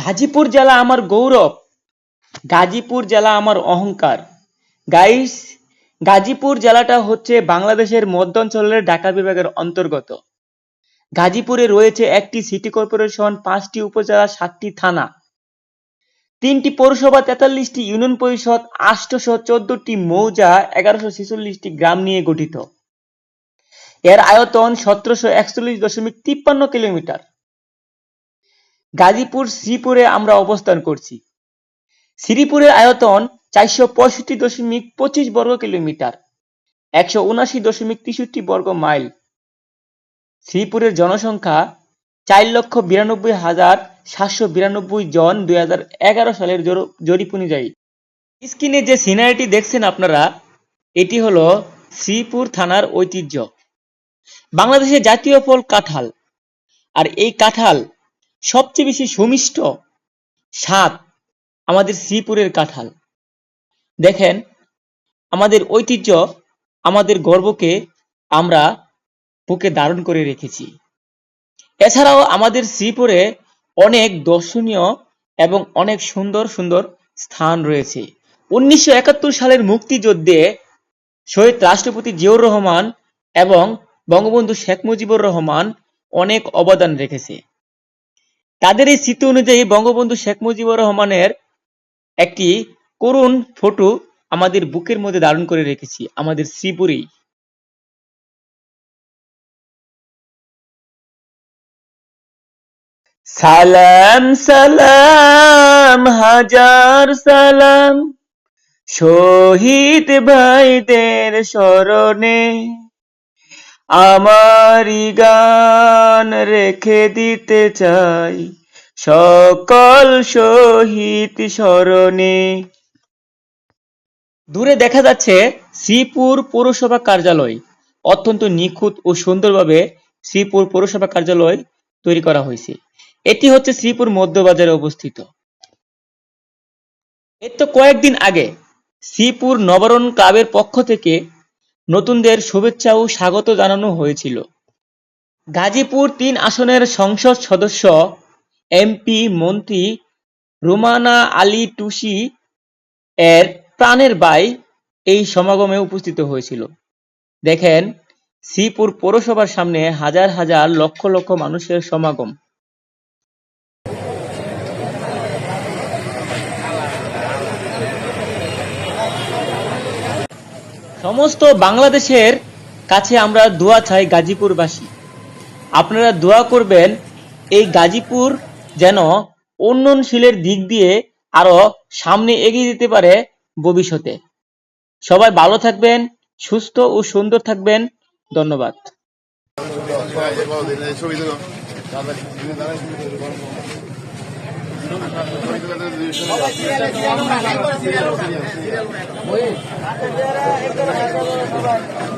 গাজীপুর জেলা আমার গৌরব, গাজীপুর জেলা আমার অহংকার। গাইস, গাজীপুর জেলাটা হচ্ছে বাংলাদেশের মধ্যাঞ্চলের ঢাকা বিভাগের অন্তর্গত। গাজীপুরে রয়েছে একটি সিটি কর্পোরেশন, পাঁচটি উপজেলা, সাতটি থানা। তিনটি পৌরসভা, তেতাল্লিশটি ইউনিয়ন পরিষদ আটশোশো চোদ্দটি মৌজা, এগারোশো ছেচল্লিশটি গ্রাম নিয়ে গঠিত। এর আয়তন সতেরোশো একচল্লিশ দশমিক তিপ্পান্ন কিলোমিটার। গাজীপুর, শ্রীপুরে আমরা অবস্থান করছি। শ্রীপুরের আয়তন চারশো পঁয়ষট্টি দশমিক পঁচিশ বর্গ কিলোমিটার, একশো উনাশি দশমিক তেষট্টি বর্গ মাইল। শ্রীপুরের জনসংখ্যা চার লক্ষ বিরানব্বই হাজার সাতশো বিরানব্বই জন দুই হাজার এগারো সালের জর- জরিপ অনুযায়ী। স্ক্রিনে যে সিনারিটি দেখছেন আপনারা, এটি হলো শ্রীপুর থানার ঐতিহ্য। বাংলাদেশের জাতীয় ফল কাঁঠাল। আর এই কাঁঠাল সবচেয়ে বেশি সুমিষ্ট স্বাদ আমাদের শ্রীপুরের কাঁঠাল। দেখেন, আমাদের ঐতিহ্য আমাদের গর্বকে আমরা বুকে ধারণ করে রেখেছি। এছাড়াও আমাদের শ্রীপুরে অনেক দর্শনীয় এবং অনেক সুন্দর সুন্দর স্থান রয়েছে। উনিশশো একাত্তর সালের মুক্তিযুদ্ধে শহীদ রাষ্ট্রপতি জিয়াউর রহমান এবং বঙ্গবন্ধু শেখ মুজিবুর রহমান অনেক অবদান রেখেছে। তাদের এই স্মৃতি অনুযায়ী বঙ্গবন্ধু শেখ মুজিবুর রহমানের একটি করুণ ফটো আমাদের বুকের মধ্যে ধারণ করে রেখেছি, আমাদের শ্রীপুরেই। সালাম সালাম, হাজার সালাম, শহীদ ভাইদের স্মরণে। আমারি গান রেখে দিতে চাই, সকল শহীদ স্মরণে। দূরে দেখা যাচ্ছে শ্রীপুর পৌরসভা কার্যালয়। অত্যন্ত নিখুঁত ও সুন্দরভাবে শ্রীপুর পৌরসভা কার্যালয় তৈরি করা হয়েছে। এটি হচ্ছে শ্রীপুর মধ্যবাজারে অবস্থিত। এর তো কয়েকদিন আগে শ্রীপুর নবরণ ক্লাবের পক্ষ থেকে নতুনদের শুভেচ্ছা ও স্বাগত জানানো হয়েছিল। গাজীপুর তিন আসনের সংসদ সদস্য, এমপি, মন্ত্রী রুমানা আলী টুসি এর প্রাণের ভাই এই সমাগমে উপস্থিত হয়েছিল। দেখেন, শ্রীপুর পৌরসভার সামনে হাজার হাজার লক্ষ লক্ষ মানুষের সমাগম। সমস্ত বাংলাদেশের কাছে আমরা দোয়া চাই গাজীপুরবাসী। আপনারা দোয়া করবেন এই গাজীপুর যেন উন্নয়নশীলের দিক দিয়ে আরও সামনে এগিয়ে যেতে পারে ভবিষ্যতে। সবাই ভালো থাকবেন, সুস্থ ও সুন্দর থাকবেন। ধন্যবাদ। ছবি তুলো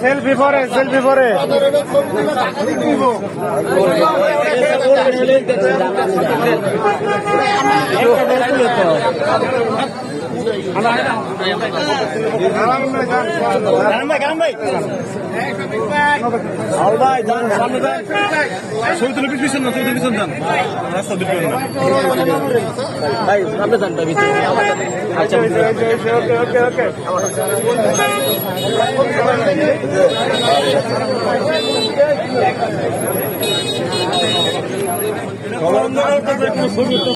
সেলফি পরে সেলফি পরে। ভাই যান সামনে যান ছবি তুলে পিছন না ছবি তুলে পিছন যান রাস্তা দিবেন না ভাই সামনে যান ভাই আচ্ছা ওকে ওকে ওকে। ছবি